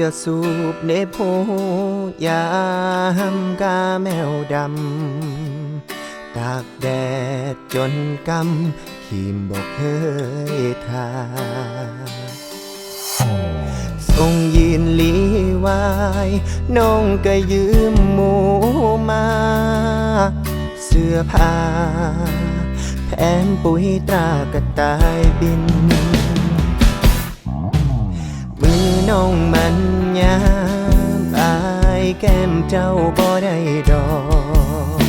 อย่าสูบเนโพยามกาแมวดำ ตากแดดจนกำขีมบอกเคยทาทรงยืนลีวาย น้องก็ยืมหมูมา เสื้อผ้าแผนปุ๋ยตรากระต่ายบิน น้องมันยามอายแก้มเจ้าบ่ได้ดอก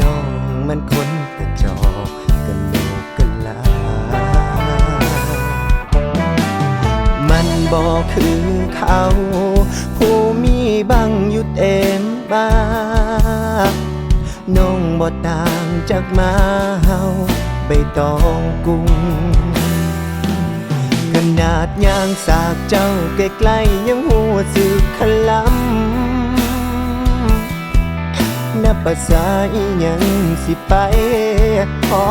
น้องมันคนกระจอกกันโลกกันลา มันบอกคือเขา ผู้มีบังอยู่เต็มบ้านน้องบ่ต่างจากมาเฮาใบตองกุ้ง ดยางสากเจ้าใกล้ๆยังหัวสึกขลำนับภาษาอีหยังสิไปหอ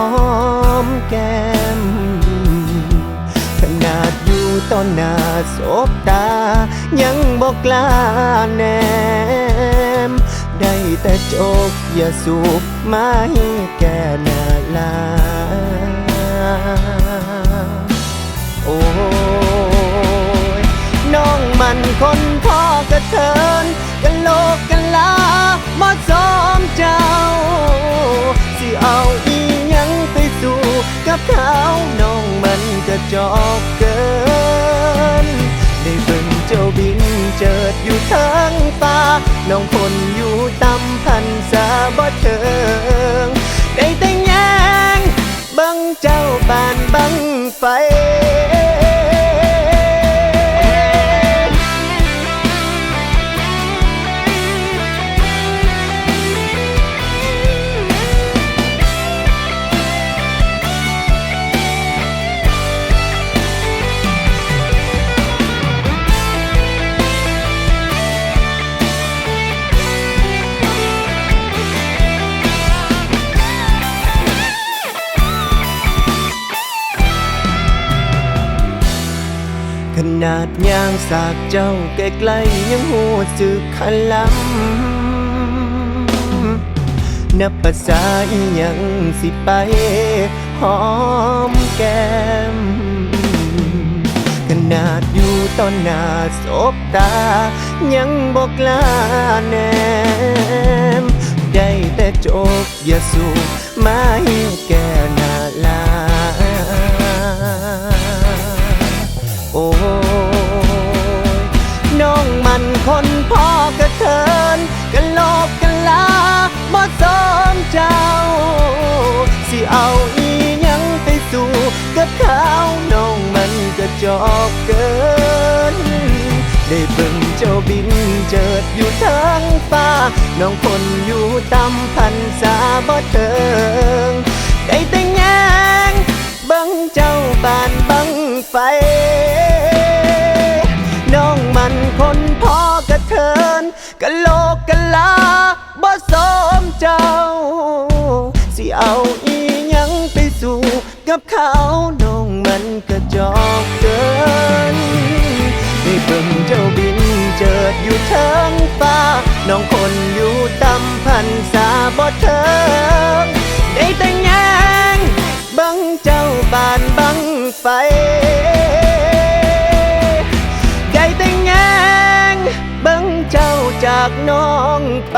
มแก้ม ขนาดอยู่ต้นหน้าสบตา ยังบอกกล้าแนม ได้แต่โจกอย่าสูบมาให้แก่หน้าลา เทินกันโลกกันลามาซ้อมเจ้า สิเอาอีหยังไปสู่กับเขาน้องมันกระจอกเกิน ได้เบิ่งเจ้าบินเจิดอยู่ทางฟ้าน้องคนอยู่ตำพันสาบ่เทิงได้แต่แยงบังเจ้าบานบังไฟ นาดยางสากเจ้าใกล้ๆยังหูสึกขลำนับภาษาอีหยังสิไป หอมแก้ม ขนาดอยู่ตอนหน้าสบตา ยังบอกลาแนม ได้แต่โจกอย่าสูมาให้แก่นาลา โอ้ บ่สมเจ้า สิเอาอีหยังไปสู่กับเขาน้องมันกระจอกเกิน ได้เบิ่งเจ้าบินเจิดอยู่ทางฟ้า น้องคนอยู่ตำพันสาบ่เทิงได้แต่แยงเบิ่งเจ้าบานบังไฟับเขาน้องมันกระจอกเกินได้เบิ่งเจ้าบินเจิดอยู่เทิงฟ้า น้องคนอยู่ตำพันสาบ่เทิงได้แต่งงานบังเจ้าบานบังไฟได้แต่งงานบังเจ้าจากน้องไป